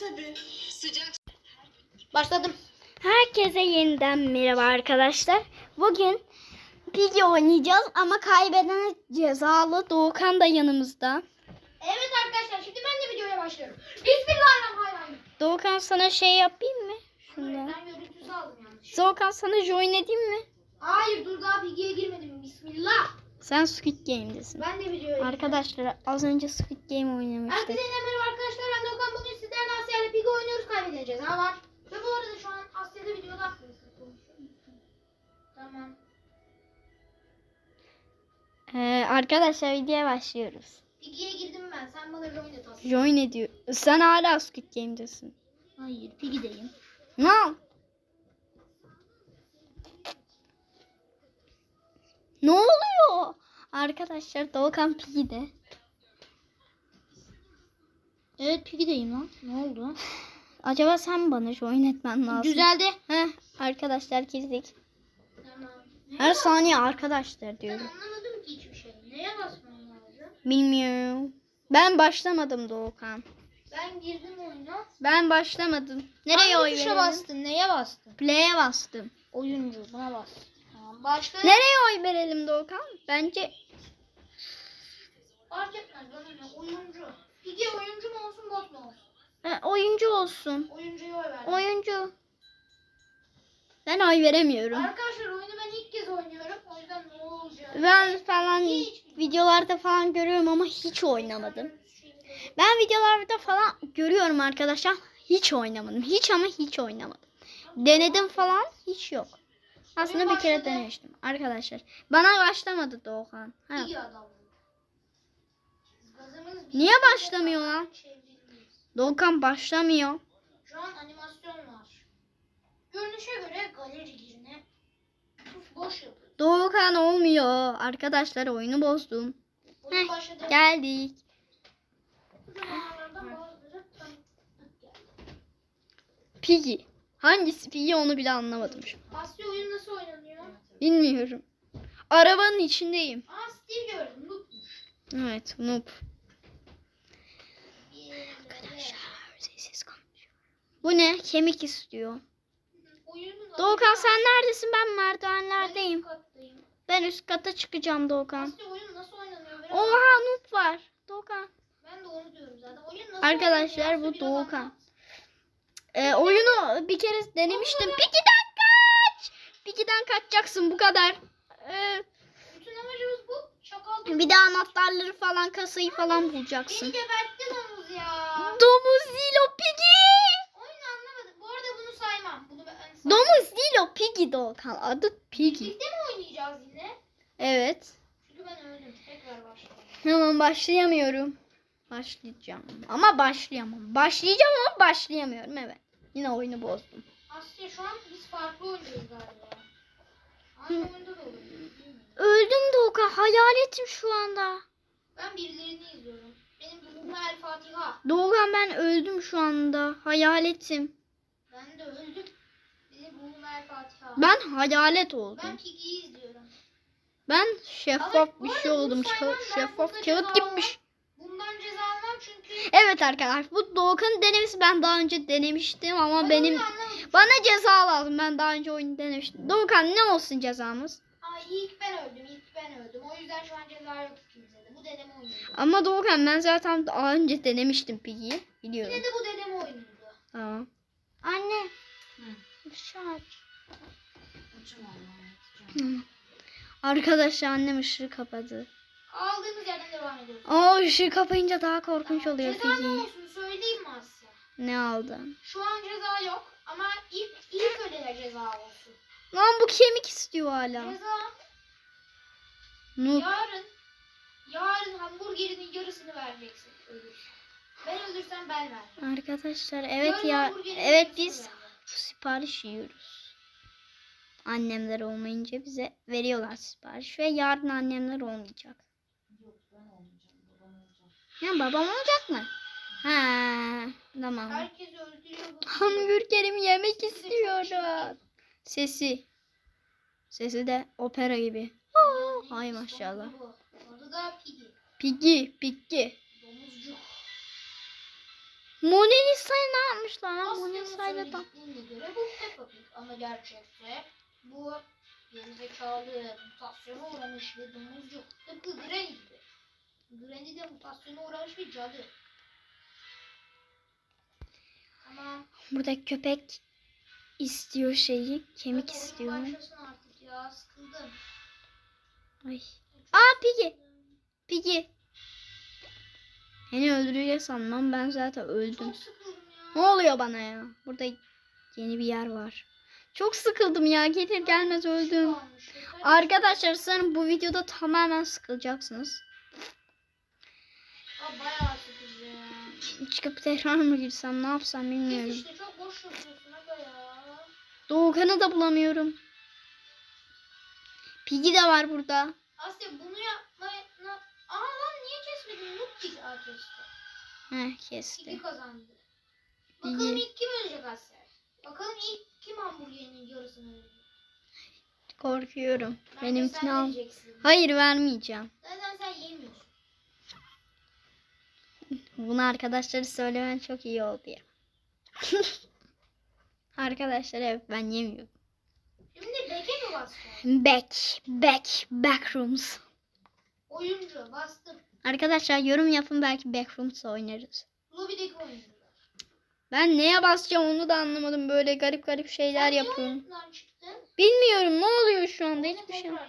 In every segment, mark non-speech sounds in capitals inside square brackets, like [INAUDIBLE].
tabii. Sıcak Başladım. Herkese yeniden merhaba arkadaşlar. Bugün Piggy oynayacağız ama kaybeden cezalı Doğukan da yanımızda. Evet arkadaşlar şimdi ben de videoya başlıyorum. Bismillahirrahmanirrahim. Doğukan sana şey yapayım mı? Şunda. Ben görüntüsü aldım yanlış. Doğukan sana join edeyim mi? Hayır dur daha bilgiye girmedim. Bismillah. Sen Squid Game'desin. Ben de videoya Arkadaşlar az önce Squid Game Herkese oynamıştık. yeniden merhaba arkadaşlar. Ben Doğukan. Bugün sizlerle Asya ile Kaybedeceğiz. Ha var. Ve bu arada şu an Asya'da videoda Tamam. Ee, arkadaşlar videoya başlıyoruz. Piggy'ye girdim ben. Sen bana join et Asya. Join ediyor. Sen hala Squid Game'desin. Hayır Piggy'deyim. Ne? Ne oluyor? Arkadaşlar Doğukan Piggy'de. Evet Piggy'deyim lan. Ne oldu? Acaba sen bana join etmen lazım. Düzeldi. Heh, arkadaşlar girdik. Tamam. Her saniye arkadaşlar Ben diyorum. anlamadım ki hiçbir şey. Neye basmam lazım? Bilmiyorum. Ben başlamadım Doğukan. Ben girdim oyuna. Ben başlamadım. Nereye Hangi oy tuşa bastın? Neye bastın? Play'e bastım. Oyuncu buna bas. Tamam başla. Nereye oy verelim Doğukan? Bence Fark etmez bana ne? Oyuncu. Pigi oyuncu mu olsun bot mu olsun? E, oyuncu olsun. Oyuncuya oy verdim. Oyuncu. Ben oy veremiyorum. Arkadaşlar oyunu ben ilk kez oynuyorum. O yüzden ne olacak? Ben falan videolarda falan görüyorum ama hiç oynamadım. Ben videolarda falan görüyorum arkadaşlar. Hiç oynamadım. Hiç ama hiç oynamadım. Denedim falan hiç yok. Aslında bir kere denemiştim arkadaşlar. Bana başlamadı Doğukan. Ha. Pigi adam. Niye başlamıyor lan? Çevrilmeyiz. Doğukan başlamıyor. Şu an animasyon var. Görünüşe göre galeri girine boş yapıyor. Doğukan olmuyor. Arkadaşlar oyunu bozdum. Oyun Heh, başladı. geldik. Piggy. Hangisi Piggy onu bile anlamadım şu an. Asya oyun nasıl oynanıyor? Bilmiyorum. Arabanın içindeyim. Aa Steve gördüm. Noob'muş. Evet noob. Bu ne? Kemik istiyor. Doğukan sen neredesin? Ben merdivenlerdeyim. Ben üst kata çıkacağım Doğukan. Asya oyun nasıl oynanıyor? Biraz Oha noob var. Doğukan. Ben de onu diyorum zaten. Oyun nasıl Arkadaşlar bu Doğukan. Ee, oyunu bir kere denemiştim. Piggy'den kaç. Piggy'den kaçacaksın bu kadar. Ee, Bütün amacımız bu. Şakal. bir de anahtarları falan kasayı falan bulacaksın. Beni geberttin omuz ya. Domuz değil o Piggy. Oyunu anlamadım. Bu arada bunu saymam. Bunu ben saymam. Domuz değil o Piggy Doğukan. Adı Piggy. Birlikte mi oynayacağız yine? Evet. Çünkü ben öldüm. Tekrar başlayalım. Hemen başlayamıyorum. Başlayacağım. Ama başlayamam. Başlayacağım ama başlayamıyorum. Evet. Yine oyunu bozdum. Asya şu an biz farklı oynuyoruz galiba. Aynı oyunda da olabilir. Öldüm Doğukan. Hayaletim şu anda. Ben birilerini izliyorum. Benim ruhum El Fatiha. Doğukan ben öldüm şu anda. Hayaletim. Ben de öldüm. Fatiha. Ben hayalet Ben oldum. Piggy'yi izliyorum. Ben şeffaf Ama bir şey oldum. ben Şeffaf kağıt gibiymiş. Bundan ceza almam çünkü Evet arkadaşlar bu Doğukan'ın denemesi ben daha önce denemiştim ama Ben benim bana ceza lazım. Ben daha önce oyunu denemiştim. Doğukan ne olsun cezamız? Ay ilk ben öldüm, ilk ben öldüm. O yüzden şu an ceza yok ikimize de. Bu dedeme oynuyordu. Ama Doğukan ben zaten daha önce denemiştim Piggy'yi. Biliyorum. Yine de bu dedeme oynuyordu. Tamam. Anne. Şart. Arkadaşlar annem ışığı kapadı. Aldığımız yerden devam ediyoruz. Aa ışığı kapayınca daha korkunç oluyor Ceza ne olsun söyleyeyim mi Asya? Ne aldın? Şu an ceza yok ama ilk, ilk ölene ceza olsun. Lan bu kemik istiyor hala. Ceza Noob. yarın, yarın hamburgerinin yarısını vereceksin ölürsen. Ben ölürsem ben vermem. Arkadaşlar evet Yarın ya evet biz sipariş yiyoruz. Annemler olmayınca bize veriyorlar sipariş ve yarın annemler olmayacak. Ya babam olacak mı? Ha, tamam. Herkes öldürüyor. Hamburgerimi yemek istiyorum. Sesi. Sesi de opera gibi. Oo, Ay maşallah. Adı da Piggy. Piggy, Piggy. Domuzcu. Moni Melisa'ya ne yapmışlar? Asya'nın Melisa'yla da. ama gerçekte bu gerizekalı mutasyona uğramış bir domuzcuk. Tıpkı Granny gibi. Granny de mutasyona uğramış bir cadı. Tamam. Burada köpek istiyor şeyi. Kemik hadi oyun istiyor. başlasın artık ya sıkıldım. Ay. Aa Piggy. Piggy. Beni öldürecek sanmam. Ben zaten öldüm. Çok sıkıldım Ne ya. oluyor bana ya? Burada yeni bir yer var. Çok sıkıldım ya. Gelir gelmez öldüm. Kalmış, yeter. Arkadaşlar sanırım bu videoda tamamen sıkılacaksınız. Çıkıp tekrar mı girsem ne yapsam bilmiyorum. işte çok boş yapıyorsun aga ya. Doğukan'ı da bulamıyorum. Piggy de var burada. Asya bunu yapmaya... Na... Aa lan niye kesmedin? Pig Aa, kesti. Piggy kesti. kazandı. Bakalım ilk kim ölecek Asya? Bakalım ilk kim hamburgerinin yarısını ölecek? Korkuyorum. Bence Benimkini sen al. vereceksin. Hayır vermeyeceğim. Zaten sen yemiyorsun. Bunu arkadaşları söylemen çok iyi oldu ya. [LAUGHS] Arkadaşlar evet ben yemiyorum. Şimdi beke mi basacağım? Back, back, backrooms. Oyuncu bastım. Arkadaşlar yorum yapın belki backrooms oynarız. Lobideki oyuncular. Ben neye basacağım onu da anlamadım. Böyle garip garip şeyler Sen yapıyorum. Bilmiyorum ne oluyor şu anda hiçbir şey. Tamam.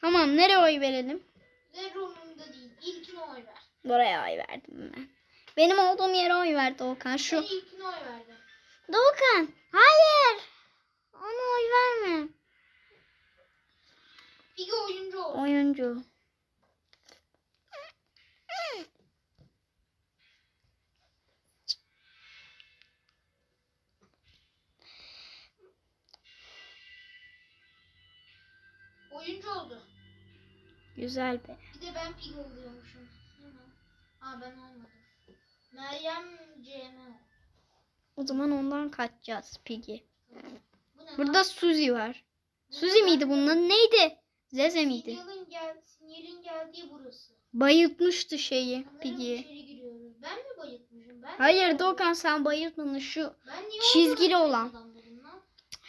Tamam nereye oy verelim? Zerre umurumda değil. İlkine oy ver. Buraya oy verdim ben. Benim olduğum yere oy verdi Okan. Şu. Ben ilkine oy verdim. Doğukan. Hayır. Ona oy verme. Piggy oyuncu oldu. Oyuncu. Oyuncu oldu. Güzel be. Bir de ben Piggy oluyormuşum. Aa ben olmadım. Meryem CM. O zaman ondan kaçacağız Piggy. Bu Burada? Suzy var. Bu Suzy miydi bunun? Neydi? Zeze miydi? Sinyalin, gel, sinyalin geldiği burası. Bayıltmıştı şeyi Piggy'yi. Ben mi bayıltmışım? Ben Hayır? Doğukan sen bayıltmadın şu çizgili olan.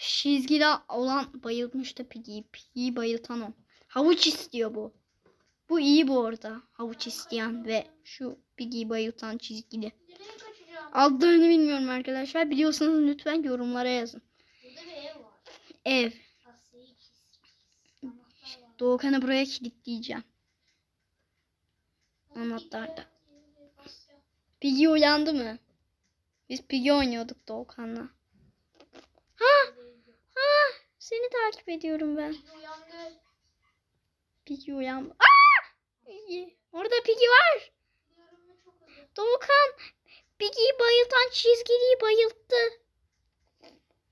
Çizgili olan bayıltmıştı Piggy'yi. Piggy'yi bayıltan o. Havuç istiyor bu. Bu iyi bu arada. Havuç isteyen ve şu Piggy'yi bayıltan çizgili. Adlarını bilmiyorum arkadaşlar. Biliyorsanız lütfen yorumlara yazın. Ev. Ev. Doğukan'ı buraya kilitleyeceğim. Hadi Anahtar Piggy, da. Asya. Piggy uyandı mı? Biz Piggy oynuyorduk Doğukan'la. Ha! Seni takip ediyorum ben. Piggy. Piggy uyan. Aa! Piggy. Orada Piggy var. Doğukan. Piggy'yi bayıltan çizgiliyi bayılttı.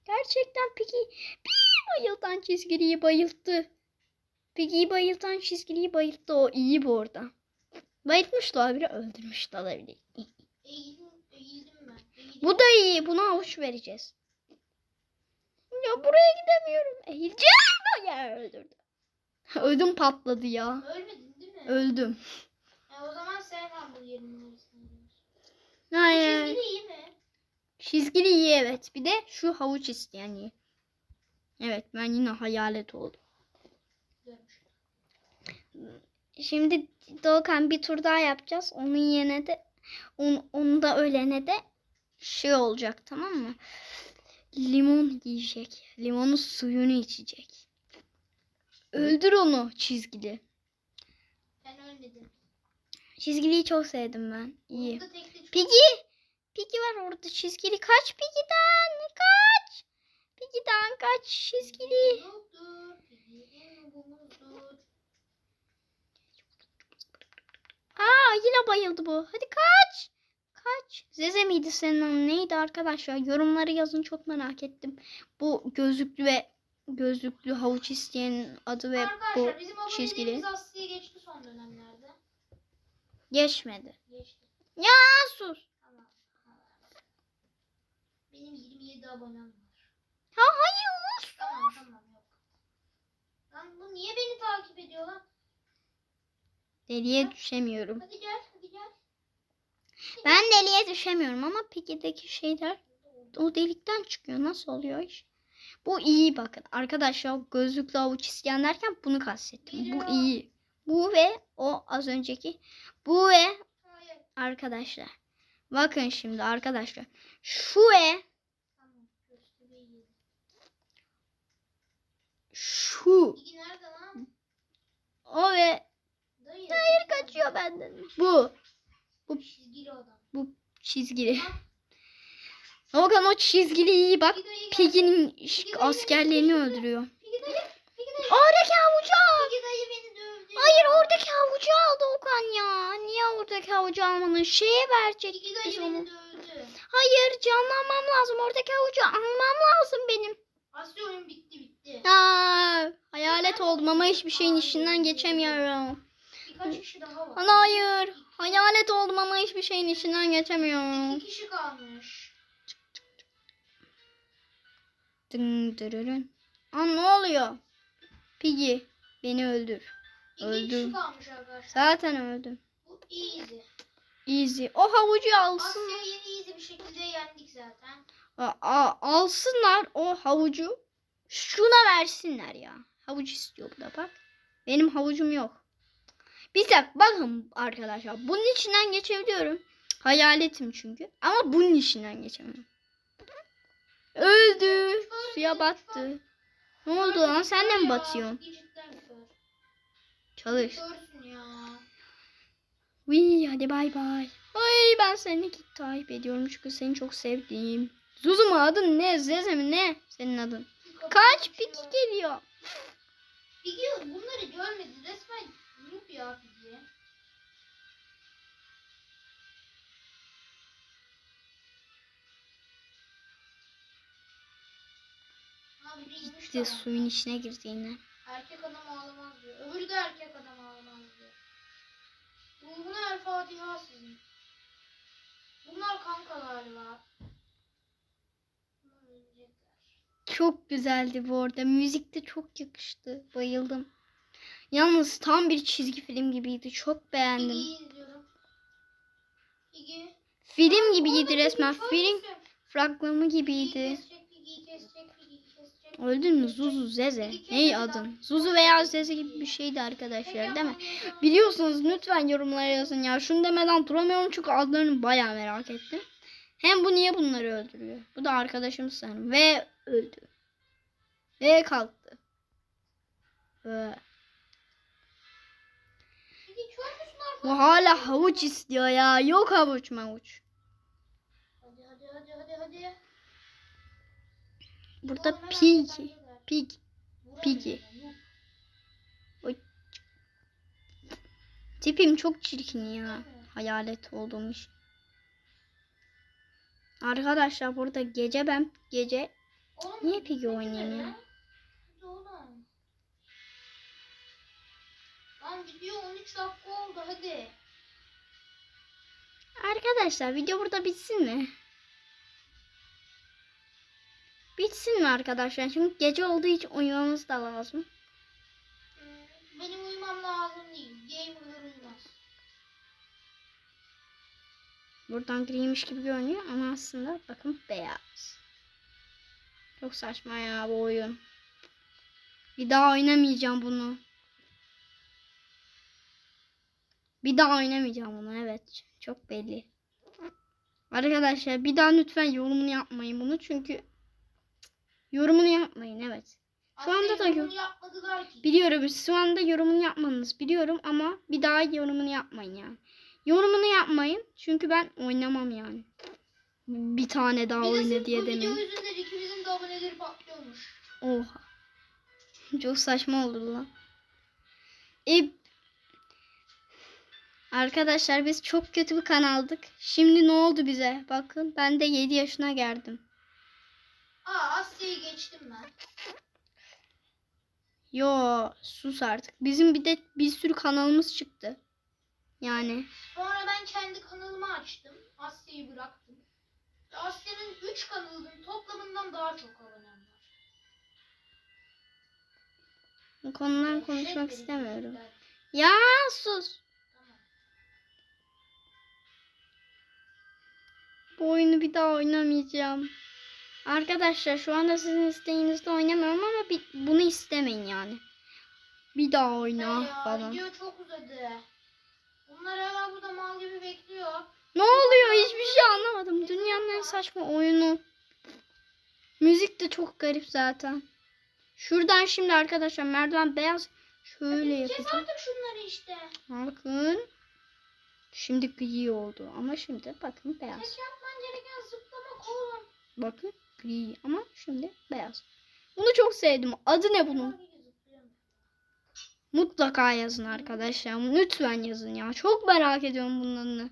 Gerçekten Piggy. Piggy'yi bayıltan çizgiliyi bayılttı. Piggy'yi bayıltan çizgiliyi bayılttı. O iyi bu arada. Bayıltmış da olabilir, öldürmüş de olabilir. Eğildim, eğildim ben. Eğildim. Bu da iyi. Buna avuç vereceğiz. Ya buraya gidemiyorum. Eğileceğim. Ya öldürdü. Ödüm patladı ya. Ölmedin değil mi? Öldüm. Ya o zaman sen yarısını yiyorsun. Hayır. Çizgili iyi mi? Çizgili iyi evet. Bir de şu havuç isteyen iyi. Evet ben yine hayalet oldum. Şimdi Doğukan bir tur daha yapacağız. Onun yerine de onu, onu da ölene de şey olacak tamam mı? Limon yiyecek. Limonun suyunu içecek. Öldür onu çizgili. Ben ölmedim. Çizgiliyi çok sevdim ben. İyi. Piggy. Piggy var orada çizgili. Kaç Piggy'den. Kaç. Piggy'den kaç çizgili. Aa yine bayıldı bu. Hadi kaç. Kaç. Zeze miydi senin adın? Neydi arkadaşlar? Yorumları yazın çok merak ettim. Bu gözlüklü ve gözlüklü havuç isteyenin adı ve bu Arkadaşlar bizim çizgili. Aslı'ya geçti son dönemlerde. geçmedi. Geçti. Ya sus. Tamam. Benim 27 abonem var. Ha hayır. sus. Tamam tamam yok. Lan bu niye beni takip ediyor lan? Deliye düşemiyorum. Hadi gel hadi gel. Ben deliğe düşemiyorum ama Piggy'deki şeyler o delikten çıkıyor. Nasıl oluyor iş? Bu iyi bakın. Arkadaşlar gözlüklü avuç isteyen derken bunu kastettim. Bu iyi. Bu ve o az önceki. Bu ve arkadaşlar. Bakın şimdi arkadaşlar. Şu ve şu. O ve hayır kaçıyor benden. Bu. Çizgili. Bakın o çizgili iyi bak. Piggy'nin askerlerini öldürüyor. Oradaki havucu al. Hayır oradaki havucu aldı Okan ya. Niye oradaki havucu almanın? Şeye verecek biz onu. Hayır canlanmam lazım. Oradaki havucu almam lazım benim. Asya oyun bitti bitti. Aa, hayalet oldum ama hiçbir şeyin içinden geçemiyorum. Birkaç kişi daha var. Ana hayır. Hayalet oldum ama hiçbir şeyin içinden geçemiyorum. İki kişi kalmış. Dın dırırın. Aa ne oluyor? Piggy beni öldür. İki Öldüm. kişi kalmış arkadaşlar. Zaten öldüm. Bu easy. Easy. O havucu alsın. Asya'yı easy bir şekilde yendik zaten. Aa, aa, alsınlar o havucu. Şuna versinler ya. Havuç istiyor bu da bak. Benim havucum yok. Bir dakika bakın arkadaşlar. Bunun içinden geçebiliyorum. Hayaletim çünkü. Ama bunun içinden geçemiyorum. Öldü. Suya battı. Ne oldu lan? Sen de mi batıyorsun? Çalış. Uy hadi bay bay. Ay ben seni ki takip ediyorum çünkü seni çok sevdiğim. Zuzu mu adın ne? Zeze mi ne? Senin adın. Kaç piki geliyor. Piggy bunları görmedi. Resmen Abi bir Gitti tamam. suyun içine girdi yine. Erkek adam ağlamaz diyor. Öbürü de erkek adam ağlamaz diyor. Ruhuna el Fatiha sizin. Bunlar kanka galiba. Çok güzeldi bu arada. Müzik de çok yakıştı. Bayıldım. Yalnız tam bir çizgi film gibiydi. Çok beğendim. Film gibiydi resmen. Film fragmanı gibiydi. Öldün mü Zuzu Zeze? Ney adın? Zuzu veya Zeze gibi bir şeydi arkadaşlar değil mi? Biliyorsunuz lütfen yorumlara yazın ya. Şunu demeden duramıyorum çünkü adlarını bayağı merak ettim. Hem bu niye bunları öldürüyor? Bu da arkadaşım sanırım. Ve öldü. Ve kalktı. Ve arkadaş? hala havuç istiyor ya. Yok havuç mavuç. Hadi hadi hadi hadi hadi. Burada Oğlum pig. Pig. Noob. Tipim çok çirkin ya. Hayalet olduğum için. Arkadaşlar burada gece ben gece Oğlum, Niye ne oynayayım ya? Lan video 13 dakika oldu hadi. Arkadaşlar video burada bitsin mi? Bitsin mi arkadaşlar? Çünkü gece olduğu için uyumamız da lazım. Hmm, Benim uyumam lazım değil. Gamer'lar uyumaz. Buradan griymiş gibi görünüyor ama aslında bakın beyaz. Çok saçma ya bu oyun. Bir daha oynamayacağım bunu. Bir daha oynamayacağım bunu evet. Çok belli. Arkadaşlar bir daha lütfen yorumunu yapmayın bunu çünkü yorumunu yapmayın evet. Şu anda Aslında da yorumunu yapmadılar ki. Biliyorum şu anda yorumunu yapmanız biliyorum ama bir daha yorumunu yapmayın yani. Yorumunu yapmayın çünkü ben oynamam yani. Bir tane daha Bir de oyna sırf diye bu video demeyin. yüzünden ikimizin de aboneleri patlıyormuş. Oha. Çok saçma oldu lan. E, arkadaşlar biz çok kötü bir kanaldık. Şimdi ne oldu bize? Bakın ben de 7 yaşına geldim. Aa Asya'yı geçtim ben. Yo sus artık. Bizim bir de bir sürü kanalımız çıktı. Yani Sonra ben kendi kanalımı açtım. Asya'yı bıraktım. Ve Asya'nın 3 kanalının toplamından daha çok abonem var. bu konudan konuşmak istemiyorum. Ya sus. Bu oyunu bir daha oynamayacağım. Arkadaşlar şu anda sizin isteğinizde oynamıyorum ama bir, bunu istemeyin yani. Bir daha oyna ya, falan. video çok uzadı. Bunlar hala burada mal gibi bekliyor. Ne oluyor? Hiçbir şey anlamadım. Dünyanın en saçma oyunu. Müzik de çok garip zaten. Şuradan şimdi arkadaşlar merdiven beyaz. Şöyle Kes yapacağım. artık şunları işte. Bakın. Şimdi gri oldu ama şimdi bakın beyaz. Yapman gereken zıplamak oğlum. Bakın gri ama şimdi beyaz. Bunu çok sevdim. Adı ne bunun? Mutlaka yazın arkadaşlar. Lütfen yazın ya. Çok merak ediyorum bunun adını.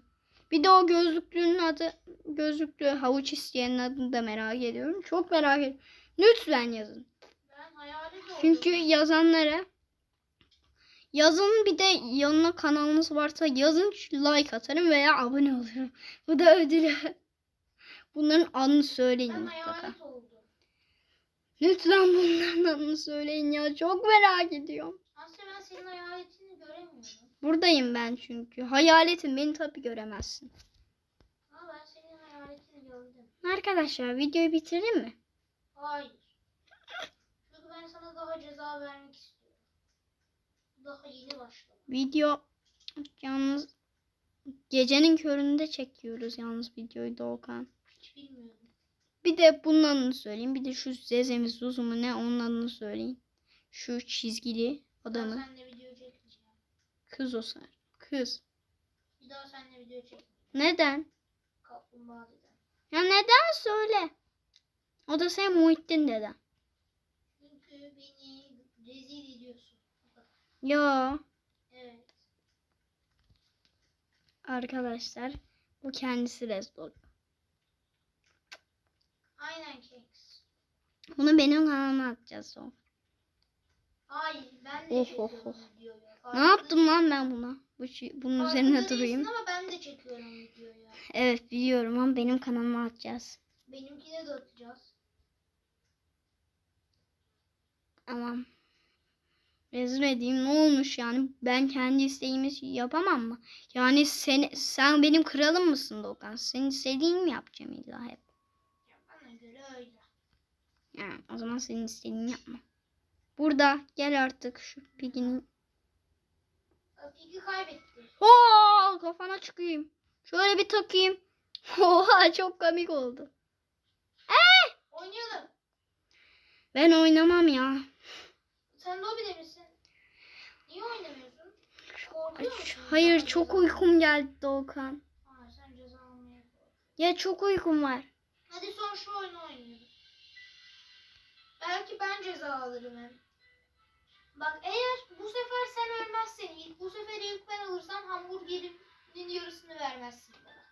Bir de o gözlüklünün adı gözlüklü havuç isteyenin adını da merak ediyorum. Çok merak ediyorum. Lütfen yazın. Çünkü yazanlara yazın bir de yanına kanalınız varsa yazın like atarım veya abone olurum. Bu da ödülü. [LAUGHS] Bunların adını söyleyin Ben mutlaka. Lütfen bunların adını söyleyin ya. Çok merak ediyorum. Aslında ben senin hayaletini göremiyorum. Buradayım ben çünkü. Hayaletim beni tabii göremezsin. Ama ben senin hayaletini gördüm. Arkadaşlar videoyu bitirelim mi? Hayır. Çünkü ben sana daha ceza vermek istiyorum. Daha yeni başladım. Video yalnız gecenin köründe çekiyoruz yalnız videoyu Doğukan. Hiç bilmiyorum. Bir de bunun adını söyleyeyim. Bir de şu Zezemiz Zuzu mu ne onun adını söyleyin. Şu çizgili Ben adamı. seninle video çekmeyeceğim. Kız o sen. Kız. Bir daha seninle video çekmeyeceğim. Neden? Kaplumbağa. Ya neden söyle. O da sen Muhittin deden. Yo. Evet. Arkadaşlar bu kendisi oluyor. Aynen Keks. Bunu benim kanalıma atacağız o. Hayır ben de Of, çekiyorum of, of. videoyu. Ne yaptım lan ben buna? Bu, şi- bunun Farkında üzerine değilsin durayım. ama ben de çekiyorum videoyu. Evet biliyorum ama benim kanalıma atacağız. Benimkine de atacağız. Tamam. Rezil edeyim ne olmuş yani ben kendi isteğimi yapamam mı? Yani sen, sen benim kralım mısın Doğukan? Senin istediğin mi yapacağım illa hep? Ya bana göre öyle. Yani o zaman senin istediğini yapma. Burada gel artık şu piginin. Pigi kaybetti. Oo kafana çıkayım. Şöyle bir takayım. [LAUGHS] Oha çok komik oldu. Oynayalım. Ben oynamam ya. Sen lobide misin? Niye oynamıyorsun? Korkuyor musun? Hayır çok uykum geldi Doğukan. Hayır sen ceza almaya korkuyorsun. Ya çok uykum var. Hadi son şu oyunu oynayalım. Belki ben ceza alırım hem. Bak eğer bu sefer sen ölmezsen ilk, bu sefer ilk ben alırsam hamburgerimin yarısını vermezsin bana.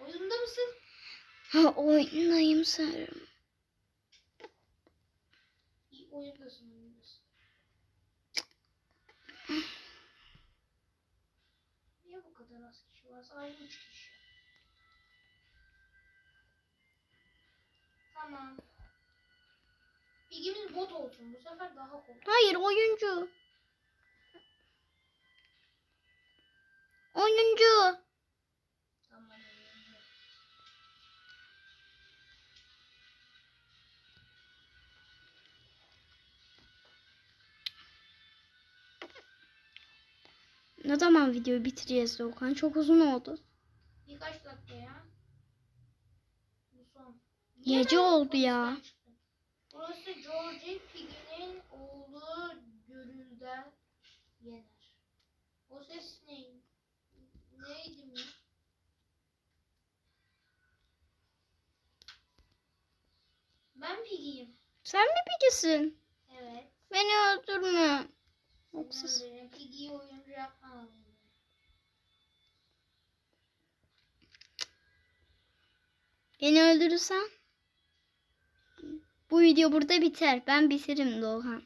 Oyunda mısın? Ha oyundayım sanırım. İyi, oyundasın oyundasın. Niye bu kadar az kişi var? Sadece 3 kişi. Tamam. Bilgimiz bot olsun. Bu sefer daha kolay. Hayır oyuncu. Oyuncu. Ne zaman videoyu bitireceğiz Doğukan? Çok uzun oldu. Birkaç dakika ya. Bu son. Gece oldu ya. çıktım? Burası George Piggy'nin oğlu Görül'den yener. O ses neydi? Neydi mi? Ben Piggy'yim. Sen mi pikisin? Evet. Beni öldürme. Yapmamalıyım. beni öldürürsen bu video burada biter. Ben bitiririm Doğukan.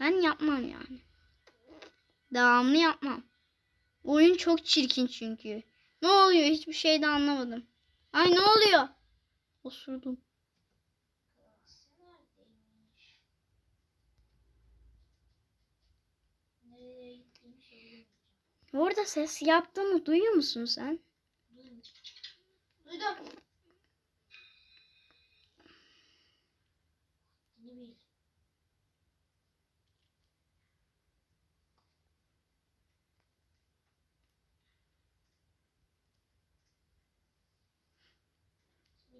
Ben yapmam yani. Devamlı yapmam. Oyun çok çirkin çünkü. Ne oluyor? Hiçbir şey de anlamadım. Ay ne oluyor? Osurdum. Orada ses yaptığımı duyuyor musun sen? Duydum.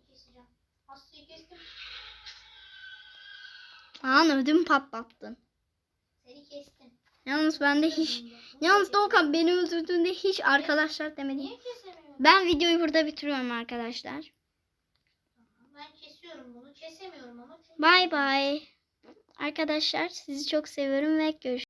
Keseceğim. Aslı'yı kestim. Lan ödüm patlattın. Seni kestim. Yalnız ben de hiç... Yalnız Doğukan beni öldürdüğünde hiç arkadaşlar kesemiyorum? Ben videoyu burada bitiriyorum arkadaşlar. Ben kesiyorum bunu. Kesemiyorum ama. Bay bay. Arkadaşlar sizi çok seviyorum ve görüşürüz.